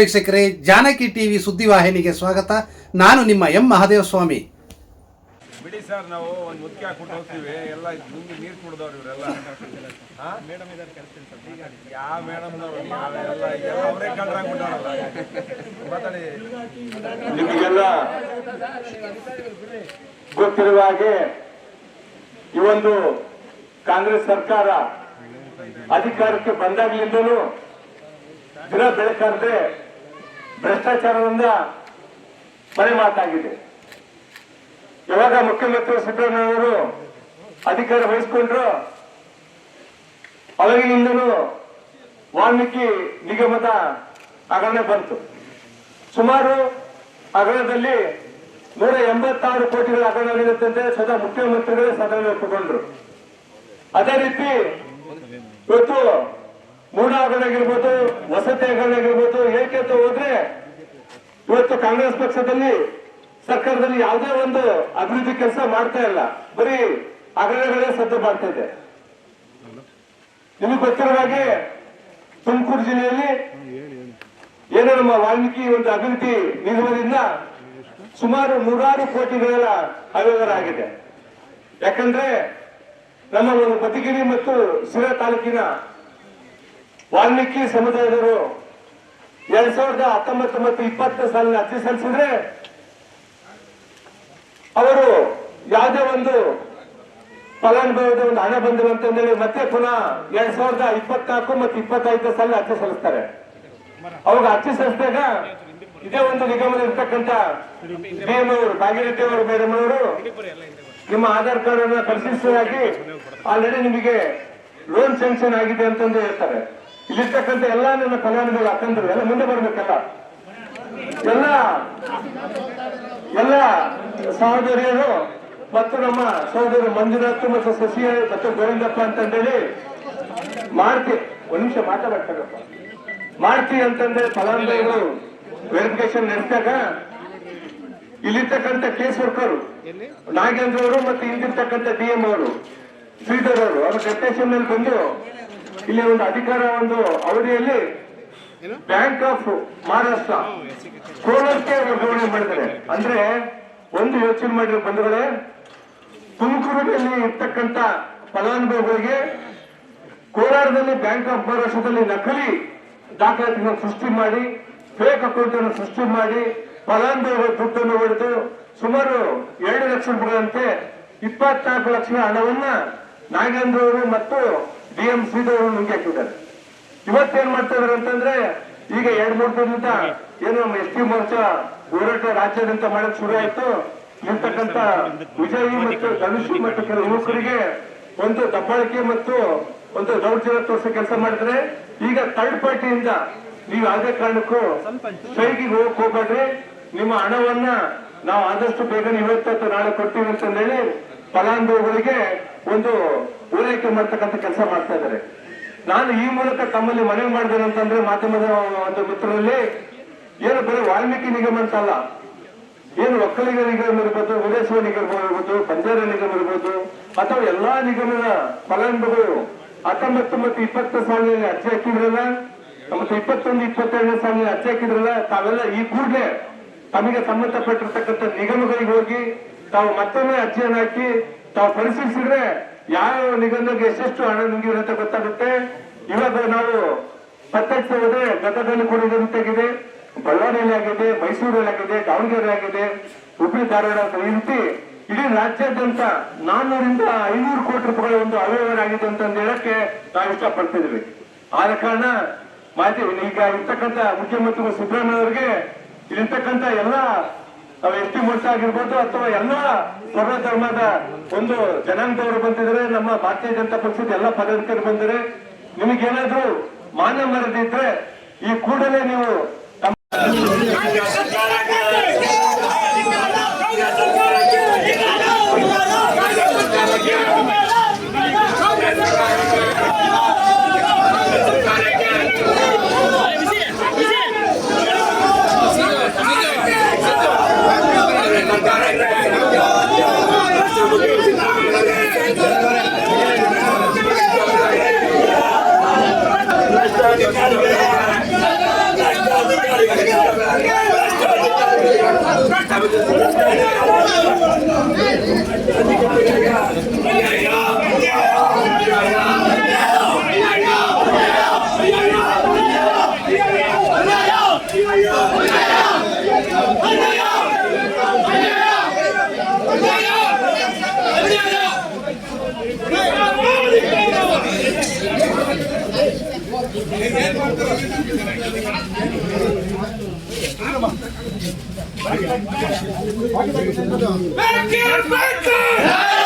ವೀಕ್ಷಕರೇ ಜಾನಕಿ ಟಿವಿ ಸುದ್ದಿವಾಹಿನಿಗೆ ಸ್ವಾಗತ. ನಾನು ನಿಮ್ಮ ಎಂ ಮಹಾದೇವ ಸ್ವಾಮಿ ಬಿಡಿ ಸರ್ ನಾವು ಒಂದು ಮುದ್ಕೆ ಹಾಕ್ಬಿಟ್ಟು ಹೋಗ್ತೀವಿ. ಎಲ್ಲ ಮುಂದೆ ನೀರು ಕುಡ್ದವ್ರು ಇವರೆಲ್ಲ. ಯಾವ ಮೇಡಮ್ ಎಲ್ಲ ಎಲ್ಲ ಅವರೇ ಕಳ್ರಾಗ್ಬಿಟ್ಟವ್ರಲ್ಲ ಮಾತಾಡಿ. ನಿಮಗೆಲ್ಲ ಗೊತ್ತಿರುವ ಹಾಗೆ ಈ ಒಂದು ಕಾಂಗ್ರೆಸ್ ಸರ್ಕಾರ ಅಧಿಕಾರಕ್ಕೆ ಬಂದಾಗ್ಲಿಂದಲೂ ದಿನ ಬೆಳಕಾದ್ರೆ ಭ್ರಷ್ಟಾಚಾರದಿಂದ ಮನೆ ಮಾತಾಗಿದೆ. ಯಾವಾಗ ಮುಖ್ಯಮಂತ್ರಿ ಸಿದ್ದರಾಮಯ್ಯವರು ಅಧಿಕಾರ ವಹಿಸಿಕೊಂಡ್ರು, ಅವಾಗಿನಿಂದಲೂ ವಾಲ್ಮೀಕಿ ನಿಗಮದ ಹಗರಣ ಬಂತು. ಸುಮಾರು ಹಗರಣದಲ್ಲಿ ನೂರ ಎಂಬತ್ತಾರು ಕೋಟಿಗಳ ಹಗರಣ ಸದಾ ಮುಖ್ಯಮಂತ್ರಿಗಳೇ ಸದನ ಒಪ್ಪಿಕೊಂಡ್ರು. ಅದೇ ರೀತಿ ಇವತ್ತು ಮೂಡ ಹಗರಣ ಆಗಿರ್ಬೋದು, ವಸತಿ ಹಗರಣ ಆಗಿರ್ಬೋದು, ಏಕೆ ಅಂತ ಹೋದ್ರೆ ಕಾಂಗ್ರೆಸ್ ಪಕ್ಷದಲ್ಲಿ ಸರ್ಕಾರದಲ್ಲಿ ಯಾವುದೇ ಒಂದು ಅಭಿವೃದ್ಧಿ ಕೆಲಸ ಮಾಡ್ತಾ ಇಲ್ಲ. ಬರೀ ಅಗಲಗಳೇ ಸದ್ದು ಮಾಡ್ತಾ ಇದೆ. ನಿಮಗೆ ಗೊತ್ತಿರುವ ಹಾಗೆ ತುಮಕೂರು ಜಿಲ್ಲೆಯಲ್ಲಿ ಏನೋ ನಮ್ಮ ವಾಲ್ಮೀಕಿ ಒಂದು ಅಭಿವೃದ್ಧಿ ನಿಗಮದಿಂದ ಸುಮಾರು ನೂರಾರು ಕೋಟಿಗಳ ಅವ್ಯವಹಾರ ಆಗಿದೆ. ಯಾಕಂದ್ರೆ ನಮ್ಮ ಒಂದು ಬತಿಗಿರಿ ಮತ್ತು ಶಿರಾ ತಾಲೂಕಿನ ವಾಲ್ಮೀಕಿ ಸಮುದಾಯದವರು ಎರಡ್ ಸಾವಿರದ ಹತ್ತೊಂಬತ್ತು ಮತ್ತು ಇಪ್ಪತ್ತು ಸಾಲಿನ ಅರ್ಜಿ ಸಲ್ಲಿಸಿದ್ರೆ ಅವರು ಯಾವುದೇ ಒಂದು ಫಲಾನುಭವಿದ ಒಂದು ಹಣ ಬಂದಿಲ್ಲ ಹೇಳಿ ಮತ್ತೆ ಪುನಃ ಎರಡ್ ಸಾವಿರದ ಇಪ್ಪತ್ನಾಲ್ಕು ಮತ್ತು ಇಪ್ಪತ್ತೈದು ಸಾಲ ಅರ್ಜಿ ಸಲ್ಲಿಸ್ತಾರೆ. ಅವಾಗ ಅರ್ಜಿ ಸಲ್ಲಿಸಿದಾಗ ಇದೇ ಒಂದು ನಿಗಮದ ಇರ್ತಕ್ಕಂಥ ಅವರು ಭಾಗಿರೆಡ್ಡಿ ಅವರು ಮೇಡಮ್ ಅವರು ನಿಮ್ಮ ಆಧಾರ್ ಕಾರ್ಡ್ ಅನ್ನ ಪರಿಶೀಲಿಸಲಾಗಿ ಆಲ್ರೆಡಿ ನಿಮಗೆ ಲೋನ್ ಸ್ಯಾಂಕ್ಷನ್ ಆಗಿದೆ ಅಂತಂದು ಹೇಳ್ತಾರೆ. ಇಲ್ಲಿರ್ತಕ್ಕಂಥ ಎಲ್ಲ ನನ್ನ ಫಲಾನುಭವಿ ಅಕ್ಕಂದ್ರು, ಎಲ್ಲ ಮುಂದೆ ಬರ್ಬೇಕಲ್ಲ ಎಲ್ಲ ಎಲ್ಲ ಸಹೋದರಿಯರು ಮತ್ತು ನಮ್ಮ ಸಹೋದರಿ ಮಂಜುನಾಥ್ ಮತ್ತು ಶಶಿ ಮತ್ತು ಗೋವಿಂದಪ್ಪ ಅಂತಂದೇಳಿ ಮಾಡ್ತಿ ಒಂದ್ ನಿಮಿಷ ಮಾತಾಡ್ತಾರಪ್ಪ ಮಾಡ್ತಿ ಅಂತಂದ್ರೆ ಫಲಾನುಭವಿಗಳು ವೆರಿಫಿಕೇಶನ್ ನಡೆಸಿದಾಗ ಇಲ್ಲಿರ್ತಕ್ಕಂಥ ಕೇಸ್ ವರ್ಕರು ನಾಗೇಂದ್ರ ಅವರು ಮತ್ತು ಇಲ್ಲಿರ್ತಕ್ಕಂಥ ಡಿ ಎಂ ಅವರು, ಶ್ರೀಧರ್ ಅವರು, ಅವ್ರ ಡೆಪ್ಟೇಷನ್ ಬಂದು ಇಲ್ಲಿ ಒಂದು ಅಧಿಕಾರ ಒಂದು ಅವಧಿಯಲ್ಲಿ ಬ್ಯಾಂಕ್ ಆಫ್ ಮಹಾರಾಷ್ಟ್ರ ಕೋಲಾರಕ್ಕೆ ವರ್ಗಾವಣೆ ಮಾಡಿದ್ದಾರೆ. ಅಂದ್ರೆ ಒಂದು ಯೋಚನೆ ಮಾಡಿರೋ ಬಂಧುಗಳೇ ತುಮಕೂರಿನಲ್ಲಿ ಇರ್ತಕ್ಕಂತ ಫಲಾನುಭವಿಗಳಿಗೆ ಕೋಲಾರದಲ್ಲಿ ಬ್ಯಾಂಕ್ ಆಫ್ ಮಹಾರಾಷ್ಟ್ರದಲ್ಲಿ ನಕಲಿ ದಾಖಲಾತಿಗಳನ್ನು ಸೃಷ್ಟಿ ಮಾಡಿ ಫೇಕ್ ಅಕೌಂಟ್ ಅನ್ನು ಸೃಷ್ಟಿ ಮಾಡಿ ಫಲಾನುಭವಿಗಳ ದುಡ್ಡನ್ನು ಹೊಡೆದು ಸುಮಾರು ಎರಡು ಲಕ್ಷ ರೂಪಾಯಿಗಳಂತೆ ಇಪ್ಪತ್ನಾಲ್ಕು ಲಕ್ಷ ಹಣವನ್ನ ನಾಗೇಂದ್ರ ಅವರು ಮತ್ತು ಡಿ ಎಂ ಶ್ರೀಧರ್ ನುಂಗಿ ಹಾಕಿದ್ದಾರೆ. ಇವತ್ತೇನ್ ಮಾಡ್ತಾ ಇದಾರೆ ಅಂತಂದ್ರೆ ಈಗ ಎರಡ್ ಮೂರು ದಿನದಿಂದ ಏನು ನಮ್ಮ ಎಸ್ ಟಿ ಮೋರ್ಚಾ ಹೋರಾಟ ರಾಜ್ಯಾದ್ಯಂತ ಮಾಡಕ್ ಶುರು ಆಯ್ತು. ಇರ್ತಕ್ಕಂತ ವಿಜಯ್ ಮತ್ತು ಧನುಷ್ ಮತ್ತು ಕೆಲ ಯುವಕರಿಗೆ ಒಂದು ದಬ್ಬಾಳಿಕೆ ಮತ್ತು ಒಂದು ದೌರ್ಜನ್ಯ ತೋರಿಸೋ ಕೆಲಸ ಮಾಡಿದ್ರೆ ಈಗ ಥರ್ಡ್ ಪಾರ್ಟಿಯಿಂದ ನೀವು ಯಾವುದೇ ಕಾರಣಕ್ಕೂ ಸೈಗಿ ಹೋಗಕ್ ಹೋಗ್ಬೇಡ್ರಿ. ನಿಮ್ಮ ಹಣವನ್ನ ನಾವು ಆದಷ್ಟು ಬೇಗನೆ ಇವತ್ತು ನಾಳೆ ಕೊಡ್ತೀವಿ ಅಂತಂದೇಳಿ ಫಲಾನುಭವಿಗಳಿಗೆ ಒಂದು ಪೂರೈಕೆ ಮಾಡ್ತಕ್ಕಂಥ ಕೆಲಸ ಮಾಡ್ತಾ ಇದ್ದಾರೆ. ನಾನು ಈ ಮೂಲಕ ತಮ್ಮಲ್ಲಿ ಮನವಿ ಮಾಡಿದ್ದೇನೆ ಅಂತಂದ್ರೆ ಮಾಧ್ಯಮದ ಒಂದು ಮಿತ್ರರಲ್ಲಿ ಏನು ಬರೀ ವಾಲ್ಮೀಕಿ ನಿಗಮ ಅಂತ ಅಲ್ಲ ಏನು ಒಕ್ಕಲಿಗ ನಿಗಮ ಇರ್ಬೋದು ಉದೇಶ್ವರ ನಿಗಮ ಇರ್ಬೋದು, ಬಂಜಾರ ನಿಗಮ ಇರ್ಬೋದು, ಅಥವಾ ಎಲ್ಲಾ ನಿಗಮದ ಫಲಾನುಭವಿಗಳು ಹತ್ತೊಂಬತ್ತು ಮತ್ತು ಇಪ್ಪತ್ತು ಸಾಲಿನಲ್ಲಿ ಅರ್ಜಿ ಹಾಕಿದ್ರಲ್ಲ, ಮತ್ತು ಇಪ್ಪತ್ತೊಂದು ಇಪ್ಪತ್ತೆರಡನೇ ಸಾಲಿನಲ್ಲಿ ಅರ್ಜಿ ಹಾಕಿದ್ರಲ್ಲ, ತಾವೆಲ್ಲ ಈ ಕೂಡಲೇ ತಮಗೆ ಸಂಬಂಧಪಟ್ಟಿರ್ತಕ್ಕಂಥ ನಿಗಮಗಳಿಗೆ ಹೋಗಿ ತಾವು ಮತ್ತೊಮ್ಮೆ ಅರ್ಜಿಯನ್ನು ಹಾಕಿ ತಾವು ಪರಿಶೀಲಿಸಿದ್ರೆ ಯಾವ ನಿಗಮಕ್ಕೆ ಎಷ್ಟೆಷ್ಟು ಹಣ ನುಂಗಿರುತ್ತೆ ಗೊತ್ತಾಗುತ್ತೆ? ಇವಾಗ ನಾವು ಪತ್ತೆ ಹೋದ್ರೆ ಗದಗಲ್ಲಿ ಕೂಡ ಬಳ್ಳಾರಿಯಲ್ಲಿ ಆಗಿದೆ, ಮೈಸೂರಲ್ಲಿ ಆಗಿದೆ ದಾವಣಗೆರೆ ಆಗಿದೆ ಹುಬ್ಳಿ ಧಾರವಾಡ ಅಂತ ಇಡೀ ರಾಜ್ಯಾದ್ಯಂತ ನಾನ್ನೂರಿಂದ ಐನೂರು ಕೋಟಿ ರೂಪಾಯಿ ಒಂದು ಅವ್ಯವಹಾರ ಆಗಿದೆ ಅಂತ ಹೇಳಕ್ಕೆ ನಾವು ಇಷ್ಟಪಡ್ತಿದ್ವಿ. ಆದ ಕಾರಣ ಮಾಹಿತಿ ಈಗ ಇರ್ತಕ್ಕಂಥ ಮುಖ್ಯಮಂತ್ರಿ ಸಿದ್ದರಾಮಯ್ಯ ಅವರಿಗೆ ಇಲ್ಲಿರ್ತಕ್ಕಂಥ ಎಲ್ಲ ಎಸ್ ಟಿ ಮೋರ್ಚಾ ಆಗಿರ್ಬೋದು ಅಥವಾ ಎಲ್ಲ ಸ್ವರ್ಣ ಧರ್ಮದ ಒಂದು ಜನಾಂಗದವರು ಬಂದಿದ್ದಾರೆ, ನಮ್ಮ ಭಾರತೀಯ ಜನತಾ ಪಕ್ಷದ ಎಲ್ಲ ಪದಾಧಿಕಾರಿ ಬಂದಿದ್ದಾರೆ. ನಿಮಗೇನಾದ್ರೂ ಮಾನ್ಯ ಮರದಿದ್ರೆ ಈ ಕೂಡಲೇ ನೀವು Back in, back in!